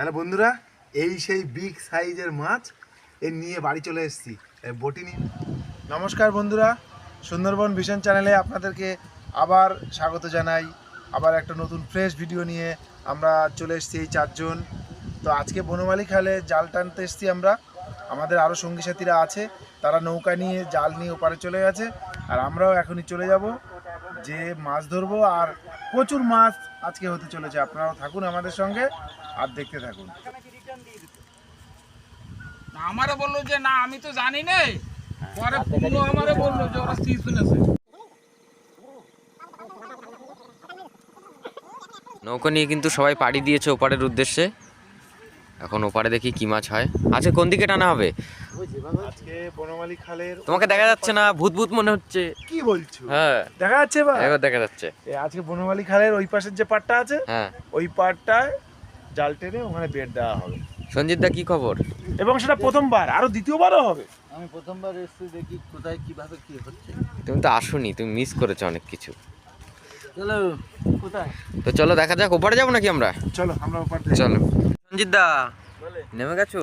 তাহলে বন্ধুরা, এই সেই বিগ সাইজের মাছ এ নিয়ে বাড়ি চলে এসেছি। বটি নিন। নমস্কার বন্ধুরা, সুন্দরবন ভিশন চ্যানেলে আপনাদেরকে আবার স্বাগত জানাই। আবার একটা নতুন ফ্রেশ ভিডিও নিয়ে আমরা চলে এসেছি এই চারজন। তো আজকে বনমালী খালে জাল টানতে এসেছি আমরা। আমাদের আরও সঙ্গী সাথীরা আছে, তারা নৌকা নিয়ে জাল নিয়ে ওপারে চলে গেছে। আর আমরাও এখনই চলে যাব, যে মাছ ধরবো আর প্রচুর মাছ আজকে হতে চলেছে। আপনারাও থাকুন আমাদের সঙ্গে আর দেখতে থাকুন। আমারও বলল যে না আমি তো জানি না। পরে পুনু আমারে বলল যে ওরা স্থির শুনেছে নৌকো নিয়ে কিন্তু সবাই পাড়ি দিয়েছে ওপারের উদ্দেশ্যে। এখন ওপারে দেখি কি মাছ হয়। আচ্ছা কোন দিকে টানা হবে? আজকে বনমালী খালের তোমাকে দেখা যাচ্ছে না ভূত ভূত মনে হচ্ছে। কি বলছো? হ্যাঁ। দেখা যাচ্ছে বা এবার? দেখা যাচ্ছে। এ, আজকে বনমালী খালের ওই পাশের যে পাটটা আছে হ্যাঁ। ওই পাটটায় জাল টেনে ওখানে বেড দেওয়া হবে। সঞ্জিত দা কি খবর? এবং সেটা প্রথমবার আরও দ্বিতীয়বারও হবে। আমি প্রথমবার এসেছি দেখি কোথায় কীভাবে কি হচ্ছে। তুমি তো আসোনি তুমি মিস করেছ অনেক কিছু। চলো কোথায়? তো চলো দেখা যাক ওপারে যাব নাকি আমরা? চলো আমরা ওপার চলো। সঞ্জিত দা। নেমে গেছো?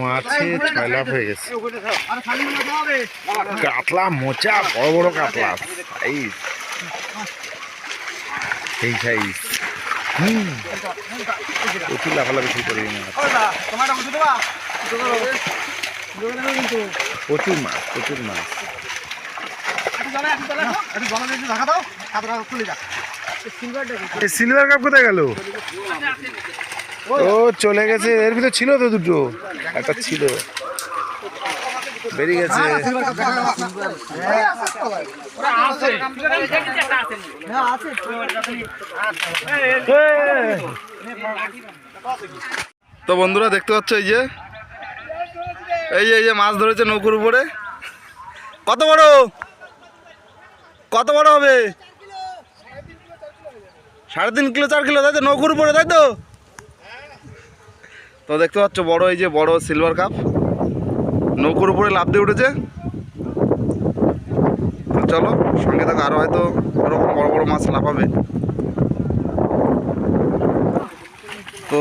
মাছে ছয় লাভ হয়ে গেছে। কাতলা মোচা বড় বড় কাতলা। সাইজ। এই সাইজ। হুম। প্রচুর লাফালাফি শুরু করে মাছ প্রচুর মাছ প্রচুর মাছ। সিলভার কাপ কোথায় গেল? ও চলে গেছে। এর ভিতর ছিল তো দুটো। একটা ছিল। বেরিয়ে গেছে। তো বন্ধুরা দেখতে পাচ্ছ এই যে? এই যে এই যে মাছ ধরেছে নৌকোর উপরে। কত বড়? কত বড় হবে? সাড়ে তিন কিলো চার কিলো তাই তো? নৌকোর উপরে তাই তো? তো দেখতে পাচ্ছ বড় এই যে বড় সিলভার কাপ নৌকুর উপরে লাভ দিয়ে উঠেছে। তো চলো সঙ্গে থাকো আরও হয়তো ওরকম বড় বড় মাছ লাফাবে। তো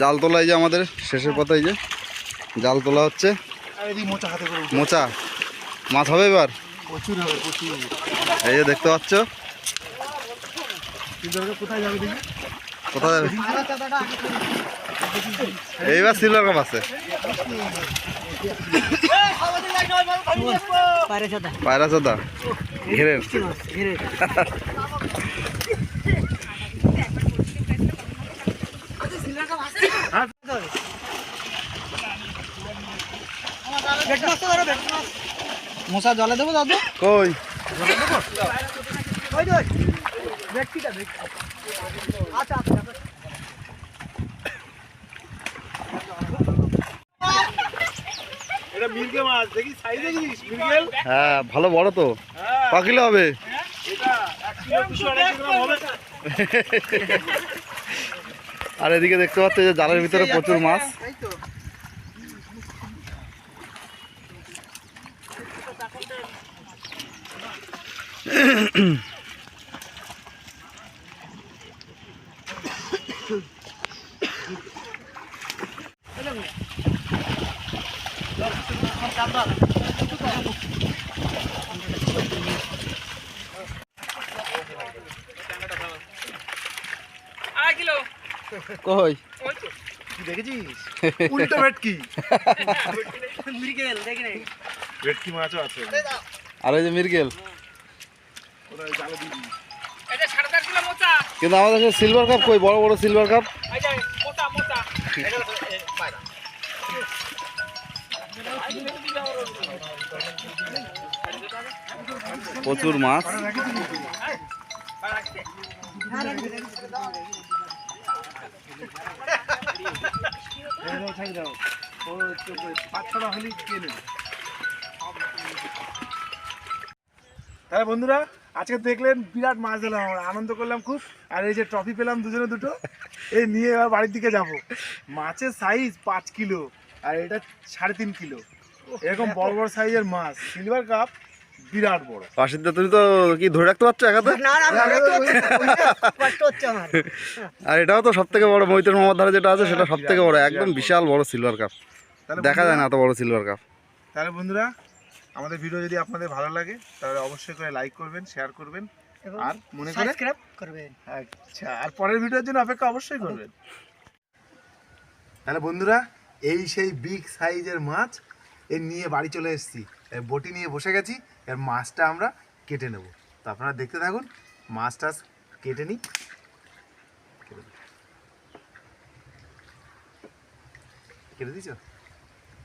জাল তোলা এই যে আমাদের শেষের পথে এই যে জাল তোলা হচ্ছে। মোচা মোচা। মাছ হবে এবার? প্রচুর হবে প্রচুর এই যে দেখতে পাচ্ছ? কোথায় যাবে? এইবার কাপ আছে। পায়রা চোদা মশা জলে দেবো দাদু? কই? এটা মির্গে মাছ দেখি সাইজ দেখিস মির্গেল হ্যাঁ ভালো বড় তো। ক কিলো হবে? এটা এক কিলো দুশো আড়াইশো গ্রাম হবে। আর এদিকে দেখতে পাচ্ছ যে জালের ভিতরে প্রচুর মাছ। ভেটকি মাছও আছে। আর ওই যে মির্গেল? কিন্তু আমাদের কাছে সিলভার কাপ কই? বড় বড় সিলভার কাপ প্রচুর মাছ। তাহলে বন্ধুরা আজকে দেখলেন বিরাট মাছ দিলাম আমরা আনন্দ করলাম খুব আর এই যে ট্রফি পেলাম দুজনে দুটো এই নিয়ে এবার বাড়ির দিকে যাব। মাছের সাইজ পাঁচ কিলো আর এটা সাড়ে তিন কিলো। এরকম বড় বড় সাইজের মাছ সিলভার কাপ বিরাট বড়। অসিদ্ধা তুমি তো কি ধরে রাখতে পারছ একাতে? আর এটাও তো সব থেকে বড় মৈত্র মামার ধারে যেটা আছে সেটা সব থেকে বড় একদম বিশাল বড় সিলভার কাপ তাহলে দেখা যায় না এত বড় সিলভার কাপ তাহলে বন্ধুরা আমাদের ভিডিও যদি আপনাদের ভালো লাগে তাহলে অবশ্যই করে লাইক করবেন শেয়ার করবেন আর মনে করে সাবস্ক্রাইব করবেন। আচ্ছা আর পরের ভিডিওর জন্য অপেক্ষা অবশ্যই করবেন। তাহলে বন্ধুরা এই সেই বিগ সাইজের মাছ এ নিয়ে বাড়ি চলে এসেছি। এই বটি নিয়ে বসে গেছি এর মাছটা আমরা কেটে নেব। তো আপনারা দেখতে থাকুন মাছ টাছ কেটে নিই। কেটে দিছ?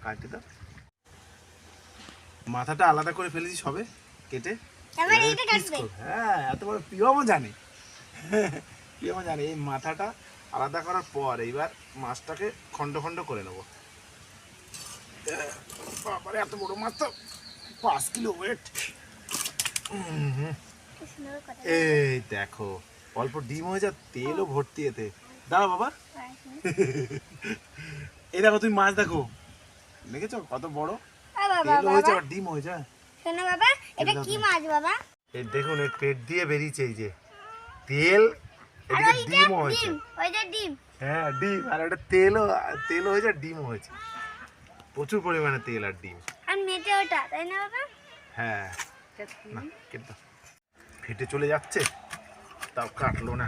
কাটতে দাও। মাথাটা আলাদা করে ফেলেছি সবে কেটে। হ্যাঁ এত বড় প্রিয়মও জানে। প্রিয়মও জানে। এই মাথাটা আলাদা করার পর এইবার মাছটাকে খণ্ড খণ্ড করে নেব। বাবারে এত বড় মাছ তো। পাঁচ কিলো ওয়েট এই দেখো অল্প ডিম হয়ে যা তেলও ভর্তি এতে। দাঁড়া বাবা। এই দেখো তুমি মাছ দেখো। দেখেছ কত বড়? তেল হয়েছে আর ডিম হয়েছে শোনো বাবা এটা কি মাছ বাবা? এই দেখুন এর পেট দিয়ে বেরিয়েছে এই যে। তেল এদিকে ডিমও হয়েছে। ওইটা ডিম। হ্যাঁ ডিম। আর একটা তেলও তেলও হয়েছে ডিমও হয়েছে। প্রচুর পরিমাণে তেল আর ডিম। আর মেটে ওটা তাই না বাবা? হ্যাঁ। না কেটে ফেটে চলে যাচ্ছে তাও কাটলো না।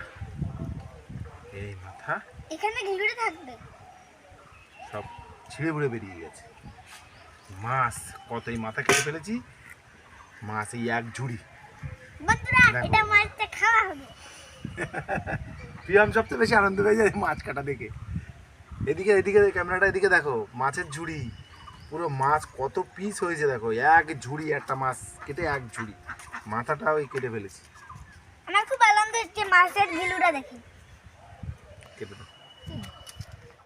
এই মাথা। এখানে ঘিলুড়ে থাকবে। সব ছিঁড়ে বুড়ে বেরিয়ে গেছে। মাছ কত এই মাথা কেটে ফেলেছি মাছ এই এক ঝুড়ি। প্রিয়াম সবচেয়ে বেশি আনন্দ পেয়ে যায় মাছ কাটা দেখে। এদিকে এদিকে ক্যামেরাটা এদিকে দেখো মাছের ঝুড়ি। পুরো মাছ কত পিস হয়েছে দেখো এক ঝুড়ি একটা মাছ কেটে এক ঝুড়ি। মাথাটা ওই কেটে ফেলেছি। আমার খুব আনন্দ হচ্ছে মাছের ঘিলুটা দেখি। কেটে